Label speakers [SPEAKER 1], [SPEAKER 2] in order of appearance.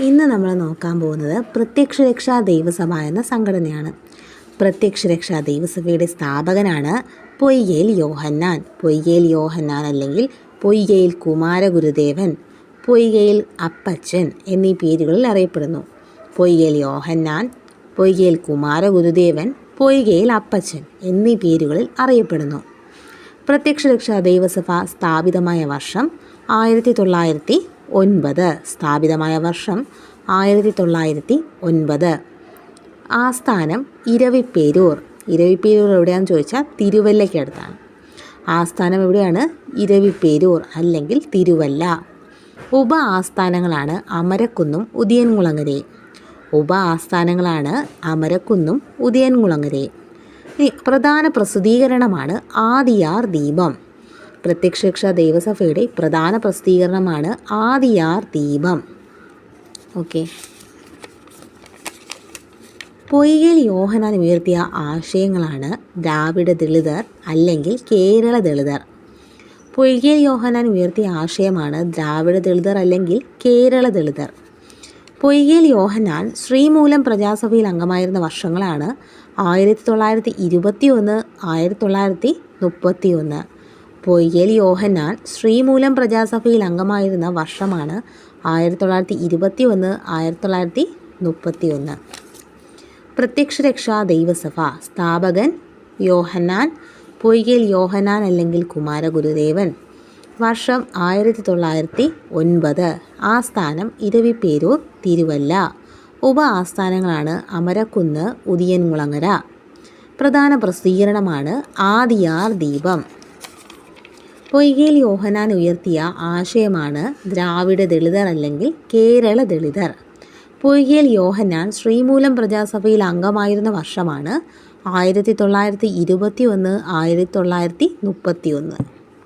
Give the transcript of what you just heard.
[SPEAKER 1] ഇന്ന് നമ്മൾ നോക്കാൻ പോകുന്നത് പ്രത്യക്ഷ രക്ഷാ ദൈവസഭ എന്ന സംഘടനയാണ്. പ്രത്യക്ഷ രക്ഷാ ദൈവസഭയുടെ സ്ഥാപകനാണ് പൊയ്യേൽ യോഹന്നാൻ. പൊയ്യേൽ യോഹന്നാൻ അല്ലെങ്കിൽ പൊയ്യേൽ കുമാരഗുരുദേവൻ പൊയ്യേൽ അപ്പച്ചൻ എന്നീ പേരുകളിൽ അറിയപ്പെടുന്നു. പൊയ്യേൽ യോഹന്നാൻ പൊയ്യേൽ കുമാരഗുരുദേവൻ പൊയ്കയിൽ അപ്പച്ചൻ എന്നീ പേരുകളിൽ അറിയപ്പെടുന്നു. പ്രത്യക്ഷ രക്ഷാ ദൈവസഭ സ്ഥാപിതമായ വർഷം ആയിരത്തി തൊള്ളായിരത്തി ഒൻപത്. സ്ഥാപിതമായ വർഷം ആയിരത്തി തൊള്ളായിരത്തി ഒൻപത് ആസ്ഥാനം ഇരവിപ്പേരൂർ. ഇരവിപ്പേരൂർ എവിടെയാണെന്ന് ചോദിച്ചാൽ തിരുവല്ലയ്ക്കടുത്താണ്. ആസ്ഥാനം എവിടെയാണ്? ഇരവിപ്പേരൂർ അല്ലെങ്കിൽ തിരുവല്ല. ഉപ ആസ്ഥാനങ്ങളാണ് അമരക്കുന്നും ഉദിയൻകുളങ്ങരയും ഉപ ആസ്ഥാനങ്ങളാണ് അമരക്കുന്നും ഉദയൻകുളങ്ങരയും പ്രധാന പ്രസിദ്ധീകരണമാണ് ആദിയാർ ദീപം. പ്രത്യക്ഷരക്ഷ ദൈവസഭയുടെ പ്രധാന പ്രസിദ്ധീകരണമാണ് ആദിയാർ ദീപം. ഓക്കെ. പൊയ്കയിൽ യോഹനാൻ ഉയർത്തിയ ആശയങ്ങളാണ് ദ്രാവിഡ ദളിതർ അല്ലെങ്കിൽ കേരള ദളിതർ. പൊയ്കയിൽ യോഹനാൻ ഉയർത്തിയ ആശയമാണ് ദ്രാവിഡ ദളിതർ അല്ലെങ്കിൽ കേരള ദളിതർ. പൊയ്കയിൽ യോഹനാൻ ശ്രീമൂലം പ്രജാസഭയിൽ അംഗമായിരുന്ന വർഷങ്ങളാണ് ആയിരത്തി തൊള്ളായിരത്തി ഇരുപത്തി ഒന്ന് ആയിരത്തി തൊള്ളായിരത്തി മുപ്പത്തി ഒന്ന് പൊയ്കയിൽ യോഹന്നാൻ ശ്രീമൂലം പ്രജാസഭയിൽ അംഗമായിരുന്ന വർഷമാണ് ആയിരത്തി തൊള്ളായിരത്തി ഇരുപത്തി ഒന്ന് ആയിരത്തി തൊള്ളായിരത്തി മുപ്പത്തി ഒന്ന് പ്രത്യക്ഷ രക്ഷാ ദൈവസഭ. സ്ഥാപകൻ യോഹന്നാൻ പൊയ്കയിൽ യോഹന്നാൻ അല്ലെങ്കിൽ കുമാരഗുരുദേവൻ. വർഷം ആയിരത്തി തൊള്ളായിരത്തി ഒൻപത് ആസ്ഥാനം ഇരവിപ്പേരൂർ തിരുവല്ല. ഉപ ആസ്ഥാനങ്ങളാണ് അമരക്കുന്ന് ഉദിയൻകുളങ്ങര പ്രധാന പ്രസിദ്ധീകരണമാണ് ആദിയാർ ദീപം. പൊയ്കയിൽ യോഹനാൻ ഉയർത്തിയ ആശയമാണ് ദ്രാവിഡ ദളിതർ അല്ലെങ്കിൽ കേരള ദളിതർ. പൊയ്കയിൽ യോഹന്നാൻ ശ്രീമൂലം പ്രജാസഭയിൽ അംഗമായിരുന്ന വർഷമാണ് ആയിരത്തി തൊള്ളായിരത്തി ഇരുപത്തി ഒന്ന് ആയിരത്തി തൊള്ളായിരത്തി മുപ്പത്തി ഒന്ന്